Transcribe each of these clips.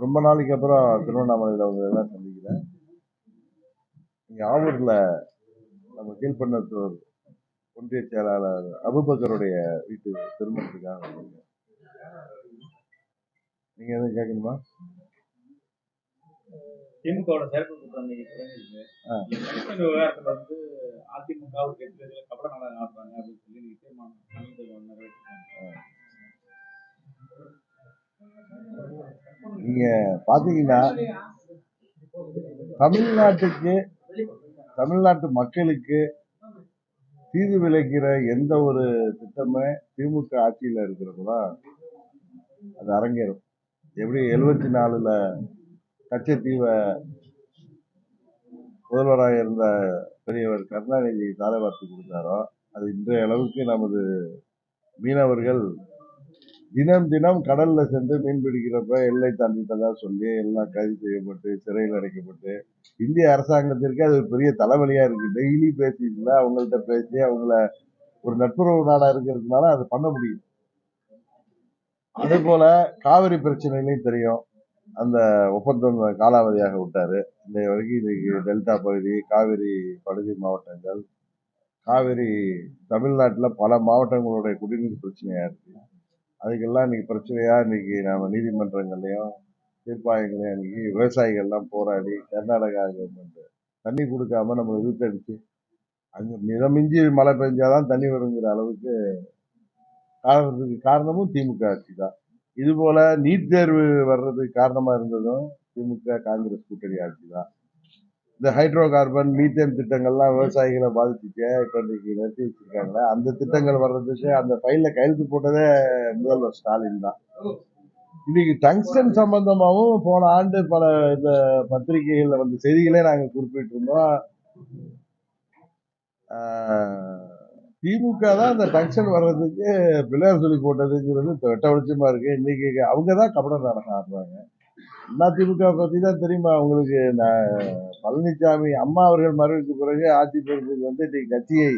ரொம்ப நாளைக்கு அப்புறம் திருவண்ணாமலையில் அவங்க எல்லாம் சந்திக்கிறேன் இங்கே ஆவூரில் நம்ம கீழ்பண்ணத்தூர் ஒன்றிய செயலாளர் அபுபக்கருடைய வீட்டு திருமணத்துக்காக நீங்கள் எதுவும் கேட்கணுமா? திமுகவோட செயற்கை கூட்டம் விவகாரத்துல வந்து அதிமுகவுக்கு எதிராக கபட நாடகம் ஆடுறாங்க அப்படின்னு சொல்லி தீர்மானம் நிறைவேற்றிருக்காங்க. நீங்க பாத்தீங்கன்னா தமிழ்நாட்டுக்கு தமிழ்நாட்டு மக்களுக்கு தீது விளைக்கிற எந்த ஒரு திட்டமே திமுக ஆட்சியில் இருக்கிறப்பதான் அது அரங்கேறும். எப்படி எழுபத்தி நாலுல கச்சத்தீவை முதல்வராக இருந்த பெரியவர் கருணாநிதி தாரை வார்த்தை கொடுத்தாரோ அது இன்றைய அளவுக்கு நமது மீனவர்கள் தினம் தினம் கடல்ல சென்று மீன் பிடிக்கிறப்ப எல்லை தாண்டிட்டதா சொல்லி எல்லாம் கைது செய்யப்பட்டு சிறையில் அடைக்கப்பட்டு இந்திய அரசாங்கத்திற்கு அது ஒரு பெரிய தலைவலியா இருக்கு. டெய்லி பேசிட்டு அவங்கள்ட்ட பேசி அவங்கள ஒரு நட்புறவு நாடா இருக்கிறதுனால அது பண்ண முடியும். அதே போல காவிரி பிரச்சனையிலையும் தெரியும். அந்த ஒப்பந்தம் காலாவதியாக விட்டாரு. இந்த வரைக்கும் இன்னைக்கு டெல்டா பகுதி காவிரி படுகை மாவட்டங்கள் காவிரி தமிழ்நாட்டில் பல மாவட்டங்களுடைய குடிநீர் பிரச்சனையா இருக்கு. அதுக்கெல்லாம் இன்னைக்கு பிரச்சனையாக இன்னைக்கு நாம் நீதிமன்றங்கள்லையும் தீர்ப்பாயங்களையும் இன்னைக்கு விவசாயிகள்லாம் போராடி கர்நாடகா கவர்மெண்ட்டு தண்ணி கொடுக்காம நம்மளை இழுத்தடிச்சு அங்கே மிதமிஞ்சி மழை பெஞ்சாதான் தண்ணி வருங்கிற அளவுக்கு காரணத்துக்கு காரணமும் திமுக ஆட்சி தான். இதுபோல் நீட் தேர்வு வர்றதுக்கு காரணமாக இருந்ததும் திமுக காங்கிரஸ் கூட்டணி ஆட்சி தான். இந்த ஹைட்ரோ கார்பன் மீத்தேன் திட்டங்கள்லாம் விவசாயிகளை பாதிச்சுட்டு இப்போ இன்னைக்கு நிறுத்தி வச்சிருக்காங்க. அந்த திட்டங்கள் வர்றதுக்கு அந்த ஃபைலில் கையெழுத்து போட்டதே முதல்வர் ஸ்டாலின் தான். இன்னைக்கு டங்ஸ்டன் சம்பந்தமாகவும் போன ஆண்டு பல இந்த பத்திரிகைகளில் வந்த செய்திகளே நாங்கள் குறிப்பிட்டிருந்தோம். திமுக தான் அந்த டங்ஸ்டன் வர்றதுக்கு பிள்ளையார் சொல்லி போட்டதுங்கிறது வெட்ட வெளிச்சமாக இருக்குது இன்றைக்கி அவங்க தான் கபடம் நடக்க ஆடுறாங்க அதிமுக திமுக பத்தி தான் தெரியுமா உங்களுக்கு? நான் பழனிசாமி அம்மா அவர்கள் மறைவுக்கு பிறகு ஆட்சி பொறுப்புக்கு வந்து இன்னைக்கு கட்சியை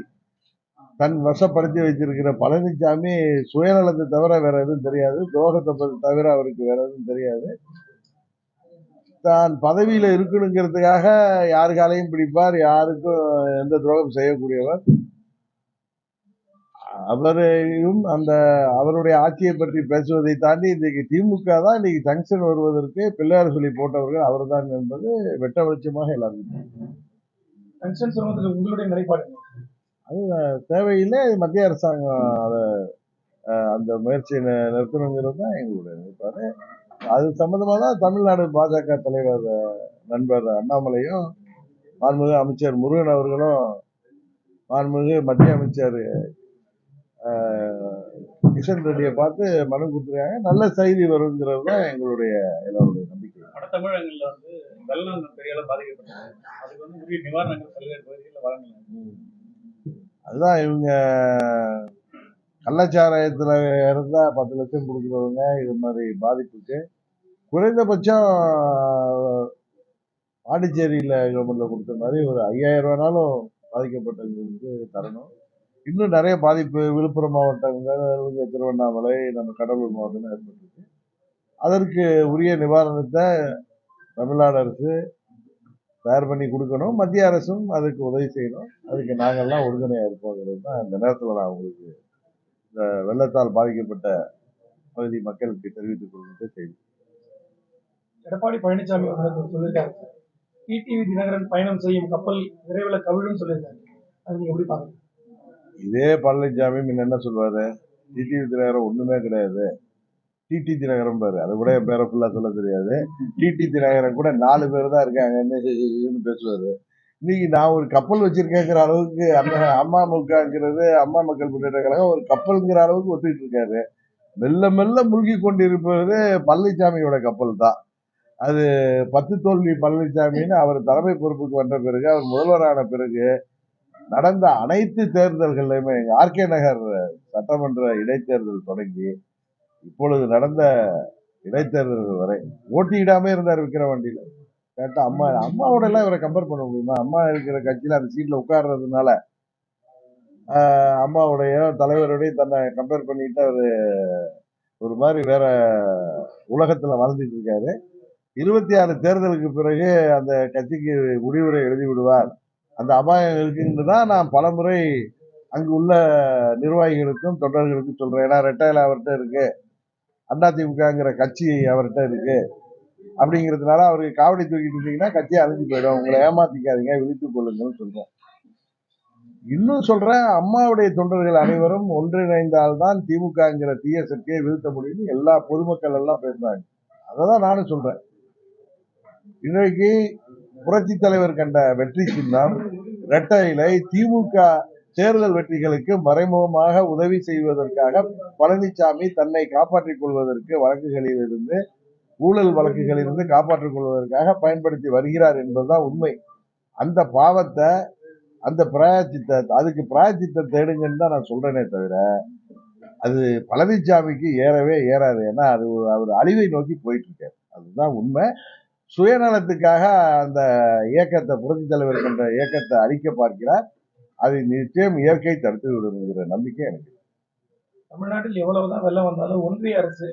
தன் வசப்படுத்தி வைத்திருக்கிற பழனிசாமி சுயநலத்தை தவிர வேற எதுவும் தெரியாது. துரோகத்தை தவிர அவருக்கு வேற எதுவும் தெரியாது. தான் பதவியில இருக்கணுங்கிறதுக்காக யாருக்காலையும் பிடிப்பார் யாருக்கும் எந்த துரோகம் செய்யக்கூடியவர். அவரையும் அந்த அவருடைய ஆட்சியை பற்றி பேசுவதை தாண்டி இன்னைக்கு திமுக தான் இன்னைக்கு ஜங்ஷன் வருவதற்கு பிள்ளையார் சொல்லி போட்டவர்கள் அவர்தான் என்பது வெட்ட வெளிச்சமாக எல்லாருக்கும். பென்ஷன் சிரமத்தில் உங்களுடைய நிலைப்பாடு என்ன? தேவையில்லை மத்திய அரசாங்கம் அதை அந்த முயற்சியை நிறுத்தணுங்கிறது தான் எங்களுடைய நிலைப்பாடு அது சம்பந்தமா தான் தமிழ்நாடு பாஜக தலைவர் நண்பர் அண்ணாமலையும் மாண்புமிகு அமைச்சர் முருகன் அவர்களும் மாண்புமிகு மத்திய அமைச்சர் கிஷன் ரெட்டியை பார்த்து மனு கொடுத்துருக்காங்க நல்ல செய்தி வருங்கிறது தான் எங்களுடைய எல்லாருடைய நம்பிக்கை. வட தமிழகங்கள்ல வந்து வெள்ளம் பெரிய அளவு பாதிக்கப்பட்டது. அதுக்கு வந்து உரிய நிவாரணங்கள் பல்வேறு பகுதிகளில் வழங்கல. அதுதான் இவங்க கள்ளச்சாராயத்துல இருந்தா பத்து லட்சம் கொடுக்குறவங்க இது மாதிரி பாதிப்புக்கு. குறைந்தபட்சம் பாண்டிச்சேரியில கவர்மெண்ட்ல கொடுத்த மாதிரி ஒரு ஐயாயிரம் ரூபானாலும் பாதிக்கப்பட்டவங்களுக்கு தரணும். இன்னும் நிறைய பாதிப்பு. விழுப்புரம் மாவட்டங்கள் திருவண்ணாமலை நம்ம கடலூர் மாவட்டம் ஏற்பட்டிருக்கு. அதற்கு உரிய நிவாரணத்தை தமிழ்நாடு அரசு தயார் பண்ணி கொடுக்கணும். மத்திய அரசும் அதுக்கு உதவி செய்யணும். அதுக்கு நாங்கள்லாம் உறுதுணையா இருப்போங்கிறது தான் இந்த நேரத்தில் நான் உங்களுக்கு இந்த வெள்ளத்தால் பாதிக்கப்பட்ட பகுதி மக்களுக்கு தெரிவித்துக் கொள்கின்ற செய்தி. எடப்பாடி பழனிசாமி அவர்கள் சொல்லியிருக்காரு. டிடிவி தினகரன் பயணம் செய்யும் கப்பல் விரைவில் கவிழும் சொல்லியிருக்காரு. அது நீங்கள் எப்படி பாக்குறீங்க இதே பழனிசாமி முன்ன என்ன சொல்வாரு? டிடிவி தினகரன் ஒண்ணுமே கிடையாது. டிடி தினகரன் பாரு அது கூட என் பேரை ஃபுல்லா சொல்ல தெரியாது. டிடி தினகரன் கூட நாலு பேர் தான் இருக்காங்கன்னு பேசுவாரு. இன்னைக்கு நான் ஒரு கப்பல் வச்சிருக்கேங்கிற அளவுக்கு அந்த அம்மாமுகங்கிறது அம்மா மக்கள் முன்னேற்ற கழகம் ஒரு கப்பல்ங்கிற அளவுக்கு ஒத்துக்கிட்டு இருக்காரு. மெல்ல மெல்ல மூழ்கி கொண்டிருப்பது பழனிசாமியோட கப்பல் தான். அது பத்து தோல்வி பழனிசாமின்னு அவர் தலைமை பொறுப்புக்கு வந்த பிறகு அவர் முதல்வரான பிறகு நடந்த அனைத்து தேர்தல்கள்லையுமே ஆர்கே நகர் சட்டமன்ற இடைத்தேர்தல் தொடங்கி இப்பொழுது நடந்த இடைத்தேர்தல்கள் வரை ஓட்டியிடாம இருந்தார் விக்கிரவாண்டியில. கேட்டா அம்மா அம்மாவோட எல்லாம் இவரை கம்பேர் பண்ண முடியுமா? அம்மா இருக்கிற கட்சியில அந்த சீட்ல உட்கார்றதுனால அம்மாவுடைய தலைவருடைய தன்னை கம்பேர் பண்ணிட்டு அவரு ஒரு மாதிரி வேற உலகத்துல வாழ்ந்துட்டு இருக்காரு. இருபத்தி ஆறு தேர்தலுக்கு பிறகு அந்த கட்சிக்கு முடிவுரை எழுதி விடுவார். அந்த அபாயம் இருக்குன்னு தான் நான் பலமுறை அங்கு உள்ள நிர்வாகிகளுக்கும் தொண்டர்களுக்கும் சொல்றேன். ஏன்னா ரெட்டையில அவர்கிட்ட இருக்கு. அதிமுகங்கிற கட்சி அவர்கிட்ட இருக்கு. அப்படிங்கிறதுனால அவருக்கு காவடி தூக்கிட்டு இருந்தீங்கன்னா கட்சியை அழிஞ்சு போயிடும். உங்களை ஏமாத்திக்காதீங்க விழித்துக் கொள்ளுங்கன்னு சொல்றேன் இன்னும் சொல்றேன் அம்மாவுடைய தொண்டர்கள் அனைவரும் ஒன்றிணைந்தால்தான் திமுகங்கிற தீய சக்தியை வீழ்த்த முடியும்னு எல்லா பொதுமக்கள் எல்லாம் பேசுறாங்க. அதை தான் நானும் சொல்றேன். இன்றைக்கு புரட்சி தலைவர் கண்ட வெற்றி சின்னம் இரட்டை இலை திமுக தேர்தல் வெற்றிகளுக்கு மறைமுகமாக உதவி செய்வதற்காக பழனிசாமி தன்னை காப்பாற்றிக் கொள்வதற்கு வழக்குகளில் இருந்து ஊழல் வழக்குகளிலிருந்து காப்பாற்றிக் கொள்வதற்காக பயன்படுத்தி வருகிறார் என்பதுதான் உண்மை. அந்த பாவத்தை அந்த பிராயச்சித்த அதுக்கு பிராயச்சித்த தேடுங்கன்னு தான் நான் சொல்றேனே தவிர அது பழனிசாமிக்கு ஏறவே ஏறாது. ஏன்னா அது அவர் அழிவை நோக்கி போயிட்டு இருக்காரு. அதுதான் உண்மை. சுயநலத்துக்காக அந்த இயக்கத்தை புரட்சி தலைவர் என்ற இயக்கத்தை அழிக்க பார்க்கிறார். அதை நிச்சயம் இயற்கை தடுத்து விடுங்கிற நம்பிக்கை எனக்கு தமிழ்நாட்டில் எவ்வளவுதான் வெள்ளம் வந்தாலும் ஒன்றிய அரசு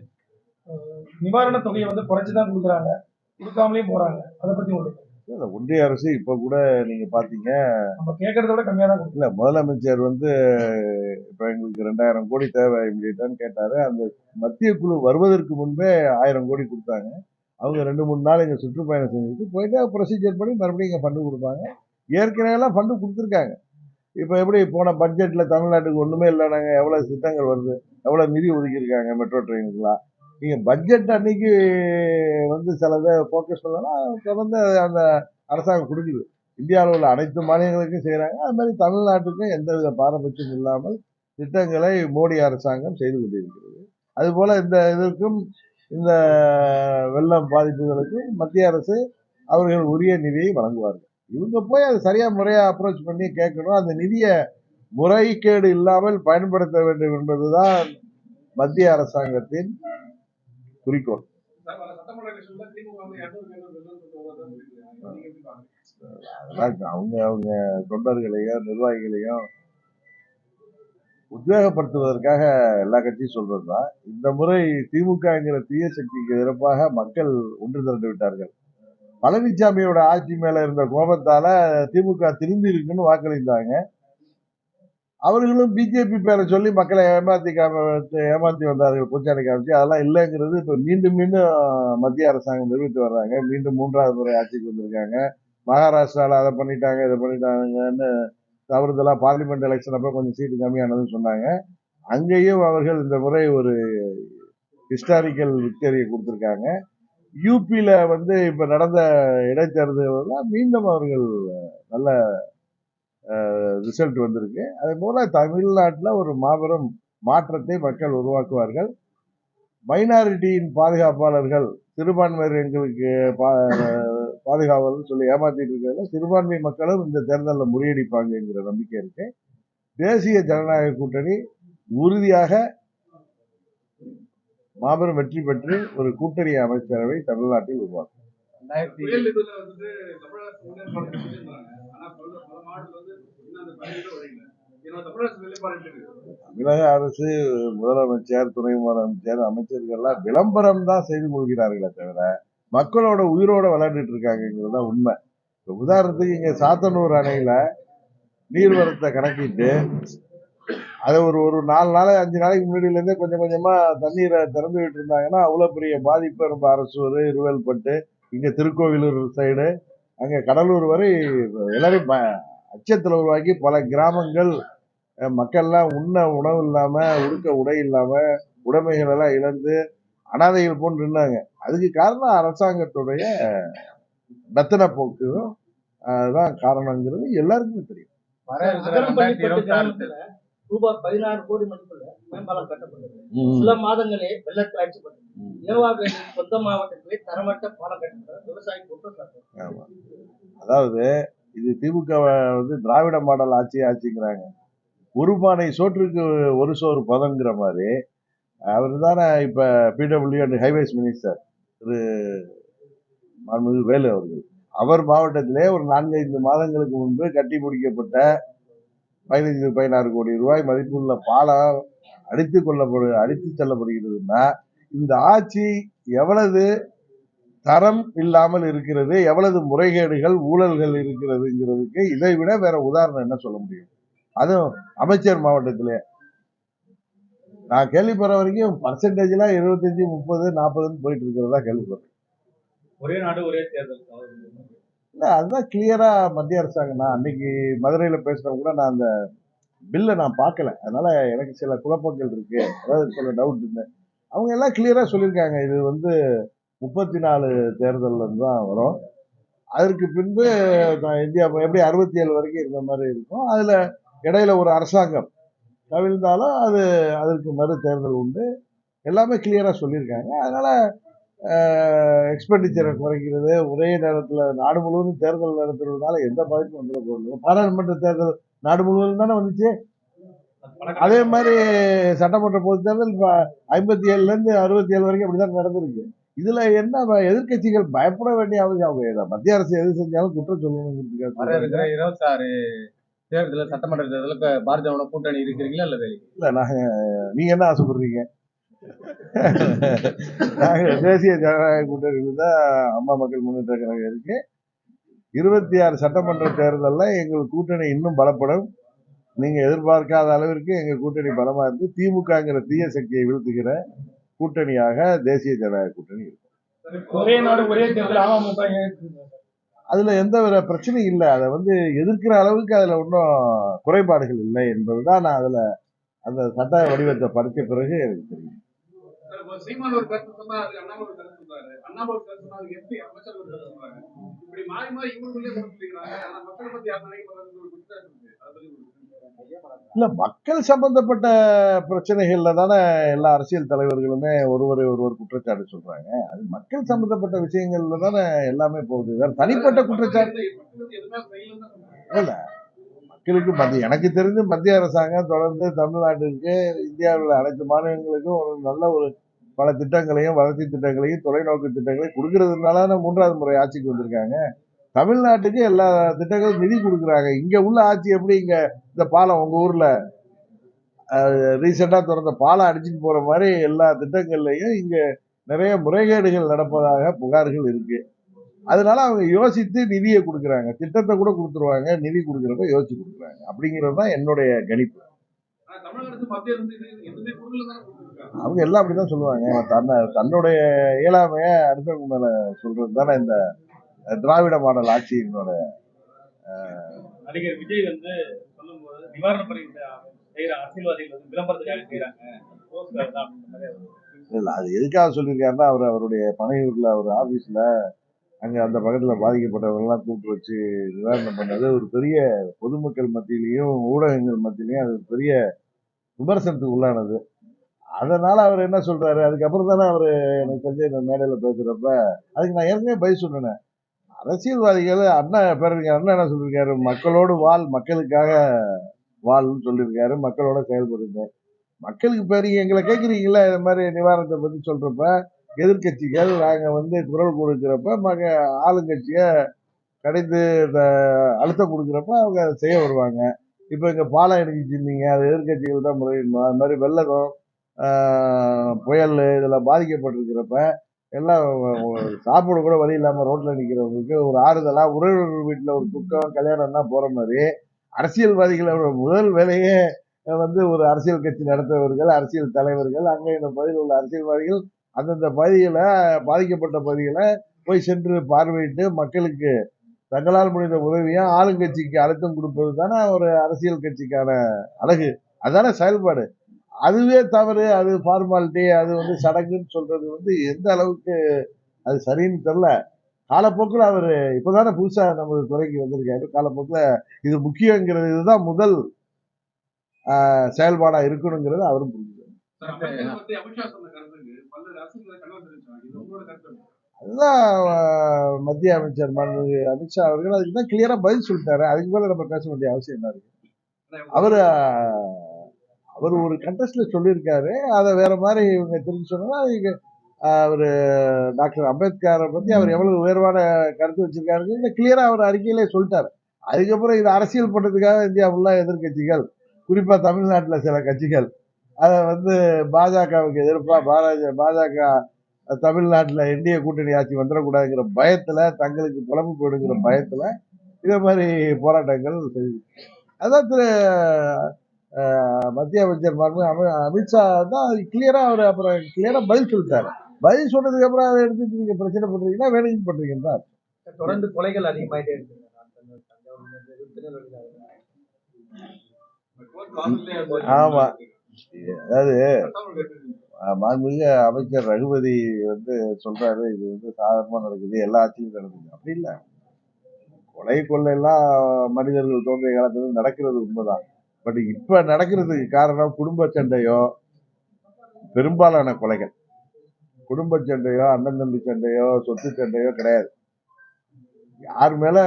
நிவாரணத் தொகையை வந்து குறைச்சு தான் கொடுக்குறாங்க. கொடுக்காமலேயும் போறாங்க. அதை பத்தி உங்களுக்கு இல்ல, ஒன்றிய அரசு இப்ப கூட நீங்க பாத்தீங்க. நம்ம கேட்கறத விட கம்மியா தான் இல்ல முதலமைச்சர் வந்து இப்ப எங்களுக்கு ரெண்டாயிரம் கோடி தேவை இமீடியட்டான்னு கேட்டாரு. அந்த மத்திய குழு வருவதற்கு முன்பே ஆயிரம் கோடி கொடுத்தாங்க. அவங்க ரெண்டு மூணு நாள் இங்கே சுற்றுப்பயணம் செஞ்சுட்டு போயிட்டு ப்ரொசீஜர் படி மறுபடியும் இங்கே ஃபண்டு கொடுப்பாங்க. ஏற்கனவே எல்லாம் ஃபண்டு கொடுத்துருக்காங்க. இப்போ எப்படி போன பட்ஜெட்டில் தமிழ்நாட்டுக்கு ஒன்றுமே இல்லை நாங்கள் எவ்வளோ திட்டங்கள் வருது எவ்வளோ நிதி ஒதுக்கியிருக்காங்க மெட்ரோ ட்ரெயினுக்குலாம் நீங்கள் பட்ஜெட் அன்னைக்கு வந்து சிலதை ஃபோக்கஸ் பண்ணலாம் தொடர்ந்து அந்த அரசாங்கம் கொடுக்குது. இந்தியாவில் உள்ள அனைத்து மாநிலங்களுக்கும் செய்கிறாங்க அது மாதிரி தமிழ்நாட்டுக்கும் எந்தவித பாரபட்சம் இல்லாமல் திட்டங்களை மோடி அரசாங்கம் செய்து கொண்டிருக்கிறது. அதுபோல் இந்த இதற்கும் இந்த வெள்ளம் பாதிப்புகளுக்கு மத்திய அரசு அவர்கள் உரிய நிதியை வழங்குவார்கள். இவங்க போய் அது சரியாக முறையாக அப்ரோச் பண்ணி கேட்கணும். அந்த நிதியை முறைகேடு இல்லாமல் பயன்படுத்த வேண்டும் என்பதுதான் மத்திய அரசாங்கத்தின் குறிக்கோள். அதான் அவங்க அவங்க தொண்டர்களையும் நிர்வாகிகளையும் உத்வேகப்படுத்துவதற்காக எல்லா கட்சியும் சொல்றதுதான். இந்த முறை திமுகங்கிற தீய சக்திக்கு எதிர்ப்பாக மக்கள் ஒன்று திரண்டு விட்டார்கள். பழனிசாமியோட ஆட்சி மேல இருந்த கோபத்தால திமுக திரும்பி இருக்குன்னு வாக்களித்தாங்க. அவர்களும் பிஜேபி பேரை சொல்லி மக்களை ஏமாத்தி ஏமாத்தி வந்தார்கள் பூச்சாண்டி காமிச்சு. அதெல்லாம் இல்லைங்கிறது இப்ப மீண்டும் மீண்டும் மத்திய அரசாங்கம் நிரூபித்து வர்றாங்க. மீண்டும் மூன்றாவது முறை ஆட்சிக்கு வந்திருக்காங்க. மகாராஷ்டிரால அதை பண்ணிட்டாங்க இதை பண்ணிட்டாங்கன்னு தவறுதலாக பார்லிமெண்ட் எலெக்ஷன் அப்போ கொஞ்சம் சீட்டு கம்மியானதுன்னு சொன்னாங்க. அங்கேயும் அவர்கள் இந்த முறை ஒரு ஹிஸ்டாரிக்கல் விக்டரியை கொடுத்துருக்காங்க. யூபியில் வந்து இப்போ நடந்த இடைத்தேர்தல் மீண்டும் அவர்கள் நல்ல ரிசல்ட் வந்திருக்கு. அதே போல் தமிழ்நாட்டில் ஒரு மாபெரும் மாற்றத்தை மக்கள் உருவாக்குவார்கள். மைனாரிட்டியின் பாதுகாப்பாளர்கள் சிறுபான்மையர் எங்களுக்கு பா- பாதுகாவலர்னு சொல்லி ஏமாத்திட்டு இருக்கிறத சிறுபான்மை மக்களும் இந்த தேர்தலில் முறியடிப்பாங்கங்கிற நம்பிக்கை இருக்கு. தேசிய ஜனநாயக கூட்டணி உறுதியாக மாபெரும் வெற்றி பெற்று ஒரு கூட்டணி அமைச்சரவை தமிழ்நாட்டில் உருவாக்கும்? தமிழக அரசு முதலமைச்சர் துணை முதலமைச்சர் அமைச்சர்கள்லாம் விளம்பரம் தான் செய்து கொள்கிறார்களே தவிர மக்களோட உயிரோட விளையாண்டுட்டு இருக்காங்கிறது தான் உண்மை. இப்போ உதாரணத்துக்கு இங்கே சாத்தனூர் அணையில் நீர்வரத்தை கணக்கிட்டு அதை ஒரு ஒரு நாலு நாள் அஞ்சு நாளைக்கு முன்னாடியிலேருந்தே கொஞ்சம் கொஞ்சமாக தண்ணீரை திறந்து விட்டு இருந்தாங்கன்னா அவ்வளோ பெரிய பாதிப்பு. நம்ம அரசூர் இருவேல்பட்டு இங்கே திருக்கோவிலூர் சைடு அங்கே கடலூர் வரை எல்லாரையும் ப- அச்சத்தில் உருவாக்கி பல கிராமங்கள் மக்கள்லாம் உண்ண உணவு இல்லாமல் உடுக்க உடை இல்லாமல் உடைமைகளெல்லாம் இழந்து அனாதைகள் போன்று இருந்தாங்க அதுக்கு காரணம் அரசாங்கத்துடைய மெத்தன போக்கும் அதுதான் காரணங்கிறது எல்லாருக்குமே தெரியும். ரூபாய் பதினாறு கோடி மதிப்புள்ள மேம்பாலம் கட்டப்பட்டது. சில மாதங்களே வெள்ளத்தில் அடிக்கப்பட்டது. ம். இரவாவேலின் சொந்த மாவட்டத்திலே தரமற்ற பாலம் கட்டப்பட்டது. விவசாயி. அதாவது இது திமுக வந்து திராவிட மாடல் ஆட்சி ஆட்சிங்கிறாங்க. ஒரு பானை சோற்றுக்கு ஒரு சோறு பதங்கிற மாதிரி அவர் தானே இப்போ பிடபிள்யூ அண்ட் ஹைவேஸ் மினிஸ்டர் திரு மாண்புமிகு வேலு அவர்கள். அவர் மாவட்டத்திலே ஒரு நான்கைந்து மாதங்களுக்கு முன்பு கட்டி முடிக்கப்பட்ட பதினைந்து பதினாறு கோடி ரூபாய் மதிப்புள்ள பாலம் அடித்து கொள்ளப்படு அடித்து செல்லப்படுகிறதுன்னா இந்த ஆட்சி எவ்வளவு தரம் இல்லாமல் இருக்கிறது எவ்வளவு முறைகேடுகள் ஊழல்கள் இருக்கிறதுங்கிறதுக்கு இதை விட வேற உதாரணம் என்ன சொல்ல முடியும்? அதுவும் அமைச்சர் மாவட்டத்திலே நான் கேள்விப்படுற வரைக்கும் பர்சன்டேஜ்லாம் இருபத்தஞ்சு முப்பது நாற்பதுன்னு போயிட்டு இருக்கிறதா கேள்விப்படுறேன் ஒரே நாடு ஒரே தேர்தல். இல்ல அதுதான் கிளியரா மத்திய அரசாங்கம். நான் அன்னைக்கு மதுரையில பேசினவங்க கூட நான் அந்த பில்லை நான் பார்க்கல. அதனால எனக்கு சில குழப்பங்கள் இருக்கு. அதாவது சில டவுட் இருந்தேன் அவங்க எல்லாம் கிளியரா சொல்லியிருக்காங்க. இது வந்து முப்பத்தி நாலு தேர்தல்ல இருந்து தான் வரும். அதற்கு பின்பு நான் இந்தியா எப்படி அறுபத்தி ஏழு வரைக்கும் இருந்த மாதிரி இருக்கும். அதுல இடையில ஒரு அரசாங்கம் கவிழ்ந்தாலும் அது அதற்கு மறு தேர்தல் உண்டு. எல்லாமே கிளியரா சொல்லியிருக்காங்க. அதனால எக்ஸ்பெண்டிச்சரை குறைக்கிறது ஒரே நேரத்தில் நாடு முழுவதும் தேர்தல் நடத்துறதுனால எந்த பாதிப்பும் வந்துட போகிறது பாராளுமன்ற தேர்தல் நாடு முழுவதும் தானே வந்துச்சு? அதே மாதிரி சட்டமன்ற பொது தேர்தல் இப்போ ஐம்பத்தி ஏழுலேருந்து அறுபத்தி ஏழு வரைக்கும் அப்படிதான் நடந்திருக்கு. இதுல என்ன எதிர்க்கட்சிகள் பயப்பட வேண்டிய அவசியம். அவங்க மத்திய அரசு எது செஞ்சாலும் குற்றம் சொல்லணுங்கிறதுக்காக இருக்கிற இருபத்தாறு தேர்தல் சட்டமன்ற தேர்தலுக்கு பாரதிய ஜனதா கூட்டணி இருக்கிறீங்களா இல்ல வேலை இல்ல நாங்க நீங்க என்ன ஆசைப்படுறீங்க? நாங்க தேசிய ஜனநாயக கூட்டணியில தான் அம்மா மக்கள் முன்னேற்ற கழகம் இருக்கு. இருபத்தி ஆறு சட்டமன்ற தேர்தல்ல எங்கள் கூட்டணி இன்னும் பலப்படும். நீங்க எதிர்பார்க்காத அளவிற்கு எங்க கூட்டணி பலமா இருக்கு. திமுகங்கிற தீய சக்தியை வீழ்த்துகிற கூட்டணியாக தேசிய ஜனநாயக கூட்டணி இருக்கு. ஒரே நாடு ஒரே தேர்தல் அமமுக இருக்குது? அதுல எந்த வித பிரச்சனையும் இல்லை. அதை வந்து எதிர்க்கிற அளவுக்கு அதுல ஒன்றும் குறைபாடுகள் இல்லை என்பதுதான் நான் அதுல அந்த சட்ட வடிவத்தை படித்த பிறகு எனக்கு தெரியும். கருத்து அண்ணாமலை கருத்து கருத்து கருத்து மாறி மாறி இவங்களுக்குள்ளே இல்ல மக்கள் சம்பந்தப்பட்ட பிரச்சனைகள்ல தானே எல்லா அரசியல் தலைவர்களுமே ஒருவரை ஒருவர் குற்றச்சாட்டு சொல்றாங்க. அது மக்கள் சம்பந்தப்பட்ட விஷயங்கள்ல தானே எல்லாமே போகுது. வேற தனிப்பட்ட குற்றச்சாட்டு. இல்ல மக்களுக்கு மத்திய எனக்கு தெரிஞ்சு மத்திய அரசாங்கம் தொடர்ந்து தமிழ்நாட்டிற்கு இந்தியாவில் அனைத்து மாநிலங்களுக்கும் ஒரு நல்ல ஒரு பல திட்டங்களையும் வளர்ச்சி திட்டங்களையும் தொலைநோக்கு திட்டங்களையும் கொடுக்கறதுனால தான் மூன்றாவது முறை ஆட்சிக்கு வந்திருக்காங்க. தமிழ்நாட்டுக்கு எல்லா திட்டங்களும் நிதி கொடுக்குறாங்க. இங்க உள்ள ஆட்சி எப்படி? இங்க இந்த பாலம் உங்க ஊர்ல ரீசெண்டா திறந்த பாலம் அடிச்சுட்டு போற மாதிரி எல்லா திட்டங்கள்லயும் இங்க நிறைய முறைகேடுகள் நடப்பதாக புகார்கள் இருக்கு. அதனால அவங்க யோசித்து நிதியை கொடுக்குறாங்க. திட்டத்தை கூட கொடுத்துருவாங்க. நிதி கொடுக்குறப்ப யோசிச்சு கொடுக்குறாங்க. அப்படிங்கிறது தான் என்னுடைய கணிப்பு. அவங்க எல்லாம் அப்படிதான் சொல்லுவாங்க. தன்னை தன்னுடைய இயலாமைய அடுத்தவங்க மேல சொல்றது தானே இந்த திராவிட மாடல் ஆட்சியினோட நடிகர் விஜய் வந்து சொல்லும்போது நிவாரண பணி செய்யற அரசியல்வாதிகள் வந்து விளம்பரத்துக்காக செய்யறாங்க போஸ்டர் தான் அப்படின்ற மாதிரி அவர் இல்ல அது எதுக்காக சொல்லியிருக்காருன்னா அவர் அவருடைய பனையூர்ல ஒரு ஆபீஸ்ல அங்க அந்த பக்கத்துல பாதிக்கப்பட்டவங்க எல்லாம் கூப்பிட்டு வச்சு நிவாரணம் பண்ணது ஒரு பெரிய பொதுமக்கள் மத்தியிலையும் ஊடகங்கள் மத்தியிலையும் அது பெரிய விமர்சனத்துக்கு உள்ளானது. அதனால அவர் என்ன சொல்றாரு? அதுக்கப்புறம் தானே அவர் எனக்கு தெரிஞ்ச இந்த மேடையில பேசுறப்ப அதுக்கு நான் ஏற்கனவே பதில் சொன்னேன். அரசியல்வாதிகள் அண்ணா பேர் அண்ணா என்ன சொல்லியிருக்காரு மக்களோடு வாழ் மக்களுக்காக வாழ்ன்னு சொல்லியிருக்காரு மக்களோட செயல்படுங்க. மக்களுக்கு பேரு எங்களை கேட்குறீங்களா? இந்த மாதிரி நிவாரணத்தை பற்றி சொல்கிறப்ப எதிர்க்கட்சிகள் நாங்கள் வந்து குரல் கொடுக்குறப்ப மக ஆளுங்கட்சியை கடைந்து இந்த அழுத்தம் கொடுக்குறப்ப அவங்க அதை செய்ய வருவாங்க. இப்போ இங்கே பாலம் இடிச்சிருந்தீங்க அது எதிர்க்கட்சிகள் தான் முறையிடணும். அது மாதிரி வெள்ளம் புயல் இதில் பாதிக்கப்பட்டிருக்கிறப்ப எல்லாம் சாப்பிட கூட வழி இல்லாமல் ரோட்டில் நிற்கிறவங்களுக்கு ஒரு ஆறுதலாக உறவினர் வீட்டில் ஒரு துக்கம் கல்யாணம்னா போகிற மாதிரி அரசியல்வாதிகளோட முதல் வேலையே வந்து ஒரு அரசியல் கட்சி நடத்துபவர்கள் அரசியல் தலைவர்கள் அங்கே இந்த பகுதியில் உள்ள அரசியல்வாதிகள் அந்தந்த பகுதிகளை பாதிக்கப்பட்ட பகுதிகளை போய் சென்று பார்வையிட்டு மக்களுக்கு தங்களால் முடிந்த உதவியா ஆளுங்கட்சிக்கு அழுத்தம் கொடுப்பது தானே ஒரு அரசியல் கட்சிக்கான அழகு. அதான செயல்பாடு. அதுவே தவறு அது ஃபார்மாலிட்டி அது வந்து சடங்குன்னு சொல்றது வந்து எந்த அளவுக்கு அது சரின்னு தெரியல. காலப்போக்கில் அவர் இப்போதானே புதுசா நமது துறைக்கு வந்திருக்காரு. காலப்போக்கில் இது முக்கியங்கிறது இதுதான் முதல் ஆஹ், செயல்பாடா இருக்கணுங்கிறது அவரும் என்ன? அதுதான் மத்திய அமைச்சர் மாண்புமிகு அமித்ஷா அவர்கள் அதுக்கு தான் கிளியரா பதில் சொல்லிட்டாரு. அதுக்கு மேல நம்ம பேச வேண்டிய அவசியம் என்ன இருக்கு அவர் அவர் ஒரு கண்டஸ்ட்ல சொல்லியிருக்காரு. அதை வேற மாதிரி இவங்க தெரிஞ்சு சொன்னா அவர் டாக்டர் அம்பேத்கரை பத்தி அவர் எவ்வளவு உயர்வான கருத்து வச்சிருக்காருன்னு கிளியரா அவர் அறிக்கையிலே சொல்லிட்டாரு. அதுக்கப்புறம் இது அரசியல் பண்றதுக்காக இந்தியா ஃபுல்லா எதிர்க்கட்சிகள் குறிப்பா தமிழ்நாட்டில் சில கட்சிகள் அதை வந்து பாஜகவுக்கு எதிர்ப்பா பாரத பாஜக தமிழ்நாட்டில் இந்திய கூட்டணி ஆட்சி வந்துடக்கூடாதுங்கிற பயத்தில் தங்களுக்கு புலம்பு போயிடுங்கிற பயத்தில் இதே மாதிரி போராட்டங்கள் செய்து அதான் திரு மத்திய அமைச்சர் அமி- அமித்ஷா தான் கிளியரா அவர் அப்புறம் கிளியரா பதில் சொல்லிட்டாரு. பதில் சொன்னதுக்கு அப்புறம் அதை எடுத்துட்டு நீங்க பிரச்சனை பண்றீங்கன்னா வேணும்னு பண்றீங்கன்னு தான் தொடர்ந்து கொலைகள் அதிகமாயிட்டே இருக்கு. ஆமா. அதாவது மாண்புமிகு அமைச்சர் ரகுபதி வந்து சொல்றாரு இது வந்து சாதாரணமா நடக்குது எல்லா ஆட்சியும் நடக்குது. அப்படி இல்லை. கொலை கொள்ளை எல்லாம் மனிதர்கள் தோன்றிய காலத்துல நடக்கிறது உண்மைதான். பட் இப்ப நடக்கிறதுக்கு காரணம் குடும்ப சண்டையோ பெரும்பாலான கொலைகள். குடும்ப சண்டையோ அண்ணன் தம்பி சண்டையோ சொத்து சண்டையோ கிடையாது. யார் மேல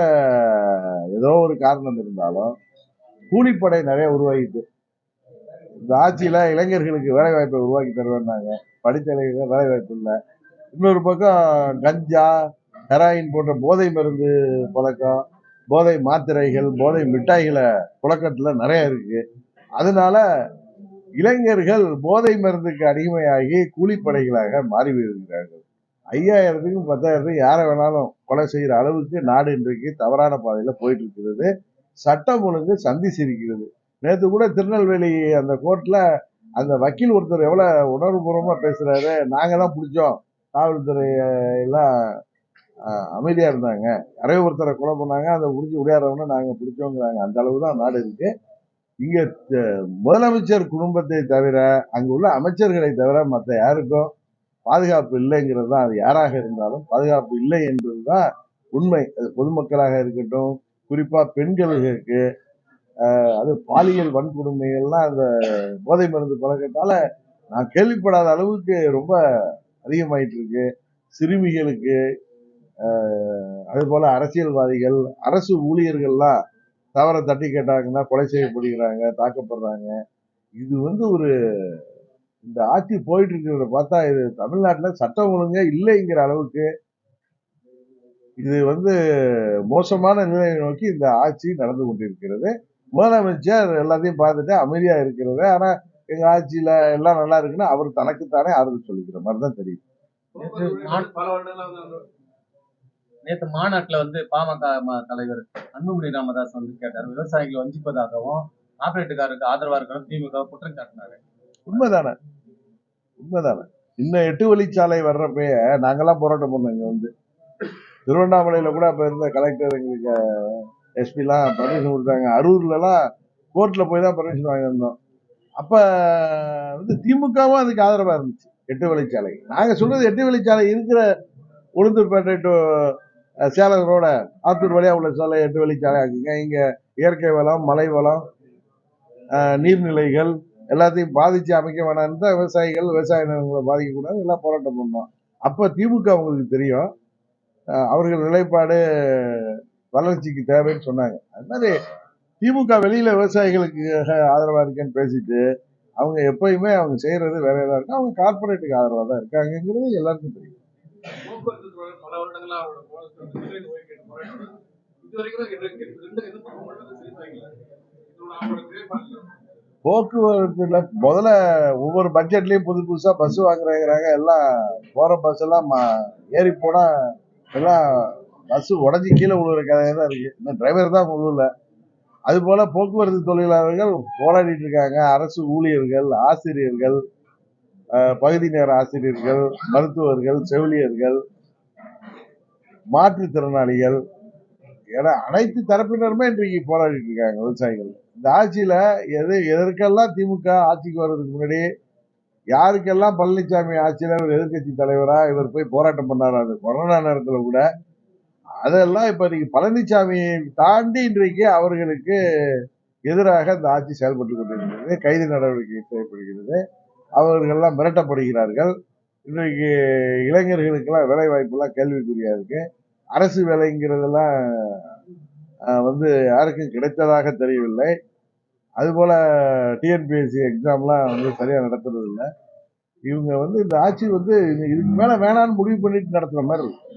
ஏதோ ஒரு காரணம் இருந்தாலும் கூலிப்படை நிறைய உருவாகிட்டு இந்த ஆட்சியில இளைஞர்களுக்கு வேலை வாய்ப்பை உருவாக்கி தருவேன்னாங்க. படித்த இளைஞர்கள் வேலை வாய்ப்பு இல்லை. இன்னொரு பக்கம் கஞ்சா ஹெராயின் போன்ற போதை மருந்து பழக்கம் போதை மாத்திரைகள் போதை மிட்டாய்களை புழக்கத்தில் நிறைய இருக்கு. அதனால இளைஞர்கள் போதை மருந்துக்கு அடிமையாகி கூலிப்படைகளாக மாறி வருகிறார்கள் ஐயாயிரத்துக்கும் பத்தாயிரத்துக்கும் யாரை வேணாலும் கொலை செய்கிற அளவுக்கு நாடு இன்றைக்கு தவறான பாதையில் போயிட்டு இருக்கிறது சட்டம் ஒழுங்கு சந்தி சிரிக்கிறது. நேற்று கூட திருநெல்வேலி அந்த கோர்ட்டில் அந்த வக்கீல் ஒருத்தர் எவ்வளோ உணர்வுபூர்வமாக பேசுகிறாரு நாங்கள் தான் பிடிச்சோம். காவல்துறை எல்லாம் அமைதியாக இருந்தாங்க. யாரையோ ஒருத்தரை கொலை பண்ணாங்க அதை பிடிச்சி விளையாடுறவங்க நாங்கள் பிடிச்சோங்கிறாங்க. அந்த அளவு தான் நாடு இருக்கு. இங்கே முதலமைச்சர் குடும்பத்தை தவிர அங்கே உள்ள அமைச்சர்களை தவிர மற்ற யாருக்கும் பாதுகாப்பு இல்லைங்கிறது தான். அது யாராக இருந்தாலும் பாதுகாப்பு இல்லை என்பது தான் உண்மை. அது பொதுமக்களாக இருக்கட்டும் குறிப்பாக பெண்களுக்கு அது பாலியல் வன்கொடுமைகள்லாம் அந்த போதை மருந்து பழக்கத்தால நான் கேள்விப்படாத அளவுக்கு ரொம்ப அதிகமாயிட்டு இருக்கு. சிறுமிகளுக்கு அது போல அரசியல்வாதிகள் அரசு ஊழியர்கள்லாம் தவற தட்டி கேட்டாங்கன்னா கொலை செய்யப்படுகிறாங்க தாக்கப்படுறாங்க. இது வந்து ஒரு இந்த ஆட்சி போயிட்டு இருக்கிறத பார்த்தா இது தமிழ்நாட்டுல சட்டம் ஒழுங்கே இல்லைங்கிற அளவுக்கு இது வந்து மோசமான நிலையை நோக்கி இந்த ஆட்சி நடந்து கொண்டிருக்கிறது. முதலமைச்சர் எல்லாத்தையும் பார்த்துட்டு அமைதியா இருக்கிறது. ஆனா எங்க ஆட்சியில எல்லாம் நல்லா இருக்குன்னு அவர் தனக்குத்தானே ஆறுதல் சொல்லிக்கிற மாதிரி தான் தெரியும் நேற்று மாநாட்டில் வந்து பாமக தலைவர் அன்புமணி ராமதாஸ் வந்து கேட்டார். விவசாயிகளை வஞ்சிப்பதாகவும் ஆபரேட்டுக்காரருக்கு ஆதரவா இருக்கணும் திமுக குற்றம் சாட்டினாரு. உண்மைதானே? உண்மைதானே? இன்னும் எட்டு வழிச்சாலை வர்றப்பயே நாங்கெல்லாம் போராட்டம் பண்ணோம் இங்க வந்து. திருவண்ணாமலையில கூட அப்ப இருந்த கலெக்டர் எங்களுக்கு எஸ்பிலாம் பர்மிஷன் கொடுத்தாங்க. அரூர்ல எல்லாம் கோர்ட்ல போய் தான் பர்மிஷன் வாங்கியிருந்தோம் அப்ப வந்து திமுகவும் அதுக்கு ஆதரவா இருந்துச்சு. எட்டு வழிச்சாலை. நாங்க சொல்றது எட்டு வழிச்சாலை இருக்கிற உளுந்தூர்பேட்டை டு சேலம் ரோட ஆத்தூர் வழியாக உள்ள சாலை எட்டு வழிச்சாலை ஆக்குங்க. இங்கே இயற்கை வளம் மலை வளம் நீர்நிலைகள் எல்லாத்தையும் பாதிச்சு அமைக்க வேணாம்னு தான் விவசாயிகள் விவசாய நிலங்களை பாதிக்கக்கூடாது. எல்லாம் போராட்டம் பண்ணோம். அப்போ திமுக அவங்களுக்கு தெரியும். அவர்கள் நிலைப்பாடு வளர்ச்சிக்கு தேவைன்னு சொன்னாங்க. அது மாதிரி திமுக வெளியில் விவசாயிகளுக்கு ஆதரவாக இருக்கேன்னு பேசிட்டு அவங்க எப்பயுமே அவங்க செய்கிறது வேற ஏதாவது இருக்கும். அவங்க கார்பரேட்டுக்கு ஆதரவாக தான் இருக்காங்கங்கிறது எல்லாருக்கும் தெரியும். போக்குவரத்து துறை பல வருடங்களா அவரோட போராட்டம் ஓய்வு கேட்டு போராட்டம் இது வரைக்கும் போக்குவரத்துல முதல்ல ஒவ்வொரு பட்ஜெட்லயும் புது புதுசா பஸ் வாங்குறாங்க எல்லாம் போற பஸ் எல்லாம் ஏறி போனா எல்லாம் பஸ் உடஞ்சி கீழே விழுகிற கதையா தான் இருக்கு. இன்னும் டிரைவர் தான் விழுல அது போல போக்குவரத்து தொழிலாளர்கள் போராடிட்டு இருக்காங்க. அரசு ஊழியர்கள் ஆசிரியர்கள் பகுதி நேர ஆசிரியர்கள் மருத்துவர்கள் செவிலியர்கள் மாற்றுத்திறனாளிகள் என அனைத்து தரப்பினருமே இன்றைக்கு போராடிட்டு இருக்காங்க விவசாயிகள். இந்த ஆட்சியில எது எதற்கெல்லாம் திமுக ஆட்சிக்கு வர்றதுக்கு முன்னாடி யாருக்கெல்லாம் பழனிசாமி ஆட்சியில இவர் எதிர்க்கட்சி தலைவரா இவர் போய் போராட்டம் பண்ணாரு அந்த கொரோனா நேரத்தில் கூட அதெல்லாம் இப்ப இன்னைக்கு பழனிசாமியை தாண்டி இன்றைக்கு அவர்களுக்கு எதிராக இந்த ஆட்சி செயல்பட்டு கொண்டிருக்கிறது கைது நடவடிக்கை செய்யப்படுகிறது. அவர்கள்லாம் மிரட்டப்படுகிறார்கள். இன்றைக்கு இளைஞர்களுக்கெல்லாம் வேலை வாய்ப்புலாம் கேள்விக்குறியாக இருக்கு. அரசு வேலைங்கிறதெல்லாம் வந்து யாருக்கும் கிடைத்ததாக தெரியவில்லை. அதுபோல் டிஎன்பிஎஸ்சி எக்ஸாம்லாம் வந்து சரியாக நடத்துறது இல்லை இவங்க வந்து இந்த ஆட்சி வந்து இதுக்கு மேலே வேணான்னு முடிவு பண்ணிட்டு நடத்துகிற மாதிரி இருக்கு.